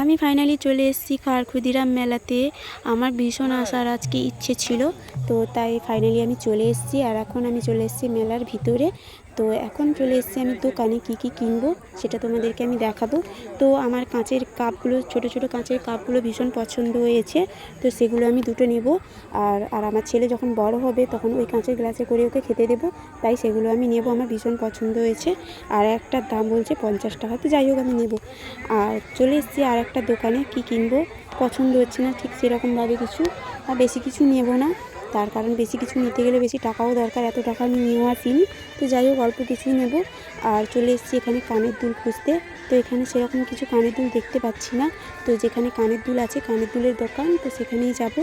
আমি ফাইনালি চলে এসেছি খারখুদিরাম মেলাতে। আমার ভীষণ আসার আজকে ইচ্ছে ছিল, তো তাই ফাইনালি আমি চলে এসেছি। আর এখন আমি চলে এসেছি মেলার ভিতরে। তো এখন চলে এসেছি আমি দোকানে কি কি কিনবো সেটা তোমাদেরকে আমি দেখাবো। তো আমার কাঁচের কাপগুলো, ছোট ছোট কাঁচের কাপগুলো ভীষণ পছন্দ হয়েছে। তো সেগুলো আমি দুটো নেব। আর আর আমার ছেলে যখন বড় হবে তখন ওই কাঁচের গ্লাসে করে ওকে খেতে দেবো। তাই সেগুলো আমি নেব, আমার ভীষণ পছন্দ হয়েছে। আর একটা দাম বলছে পঞ্চাশ টাকা, তো যাই হোক আমি নেব। আর চলে এসেছি আর একটা দোকানে কি কিনবো, পছন্দ হচ্ছে না ঠিক সেরকমভাবে কিছু। আর বেশি কিছু নেব না। তার কারণ বেশি কিছু নিতে গেলে বেশি টাকাও দরকার, এত টাকা আমি নিয়েও আসিনি। তো যাই হোক, অল্প কিছুই নেব। আর চলে এসেছি এখানে কানের দুল খুঁজতে। তো এখানে সেরকম কিছু কানের দুল দেখতে পাচ্ছি না। তো যেখানে কানের দুল আছে, কানের দুলের দোকান, তো সেখানেই যাব।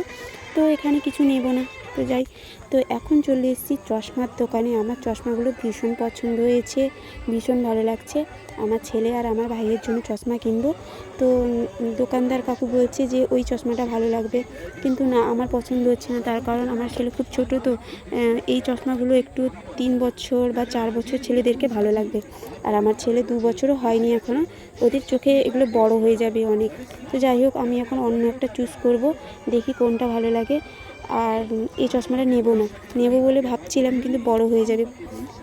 তো এখানে কিছু নেব না। তো যাই, তো এখন চলে এসেছি চশমার দোকানে। আমার চশমাগুলো ভীষণ পছন্দ হয়েছে, ভীষণ ভালো লাগছে। আমার ছেলে আর আমার ভাইয়ের জন্য চশমা কিনবো। তো দোকানদার কাকু বলছে যে ওই চশমাটা ভালো লাগবে। কিন্তু না, আমার পছন্দ হচ্ছে না। তার কারণ আমার ছেলে খুব ছোট, তো এই চশমাগুলো একটু তিন বছর বা চার বছর ছেলেদেরকে ভালো লাগবে। আর আমার ছেলে দু বছরও হয়নি এখনও ওদের চোখে এগুলো বড় হয়ে যাবে অনেক। তো যাই হোক, আমি এখন অন্য একটা চুজ করব, দেখি কোনটা ভালো লাগে। আর এই চশমাটা নেব না। নেব বলে ভাবছিলাম, কিন্তু বড় হয়ে যাবে।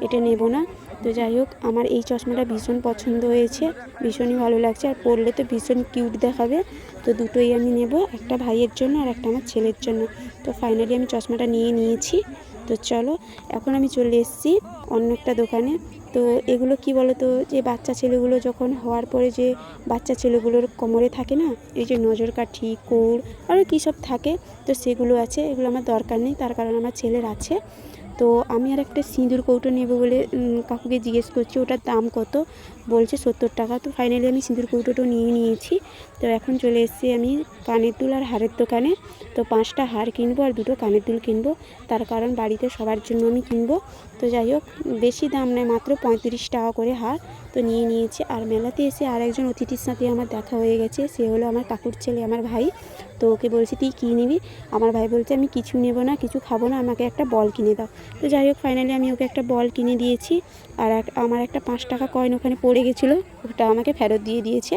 এটা নেব না। তো যাই হোক, আমার এই চশমাটা ভীষণ পছন্দ হয়েছে। ভীষণই ভালো লাগছে। আর পরলে তো ভীষণ কিউট দেখাবে। তো দুটোই আমি নেব, একটা ভাইয়ের জন্য আর একটা আমার ছেলের জন্য। তো ফাইনালি আমি চশমাটা নিয়ে নিয়েছি। তো চলো, এখন আমি চলে এসেছি অন্য একটা দোকানে। তো এগুলো কি বলো তো যে বাচ্চা ছেলেগুলো যখন হওয়ার পরে যে বাচ্চা ছেলেগুলোর কোমরে থাকে না, এই যে নজর কাঠি কোর আরও কী সব থাকে, তো সেগুলো আছে, এগুলো আমার দরকার নেই, তার কারণ আমার ছেলের আছে। তো আমি আর একটা সিঁদুর কৌটো নেব বলে কাকুকে জিজ্ঞেস করছি, ওটার দাম কত? বলছে সত্তর টাকা। তো ফাইনালি আমি সিঁদুর কৌটোটা নিয়ে নিয়েছি। তো এখন চলে এসেছি আমি কানের দুল আর হারের দোকানে। তো পাঁচটা হার কিনবো আর দুটো কানের দুল কিনবো। তার কারণ বাড়িতে সবার জন্য আমি কিনবো। তো যাই হোক, বেশি দাম নেয়, মাত্র পঁয়ত্রিশ টাকা করে হার তো নিয়ে নিয়েছি। আর মেলাতে এসে আর একজন অতিথির সাথে আমার দেখা হয়ে গেছে। সে হলো আমার কাকুর ছেলে, আমার ভাই। তো ওকে বলছি, তুই কী নিবি? আমার ভাই বলছে, আমি কিছু নেব না, কিছু খাব না, আমাকে একটা বল কিনে দাও। তো যাই হোক ফাইনালি আমি ওকে একটা বল কিনে দিয়েছি। আর আমার একটা পাঁচ টাকা কয়েন ওখানে পড়ে গেছিল ওটা আমাকে ফেরত দিয়ে দিয়েছে।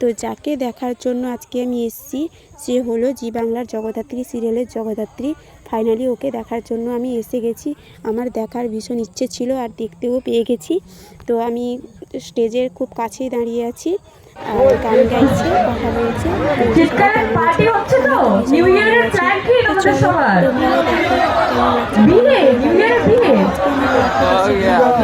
তো যাকে দেখার জন্য আজকে আমি এসেছি সে হলো জি বাংলার জগদ্ধাত্রী সিরিয়ালের জগদ্ধাত্রী। ফাইনালি ওকে দেখার জন্য আমি এসে গেছি। আমার দেখার ভীষণ ইচ্ছে ছিল আর দেখতেও পেয়ে গেছি। তো আমি স্টেজের খুব কাছেই দাঁড়িয়ে আছি। আর গান গাইছে কথা বলছে। পার্টি হচ্ছে তো? নিউ ইয়ারের প্ল্যান কি আমাদের সবার? বিয়ে নিউ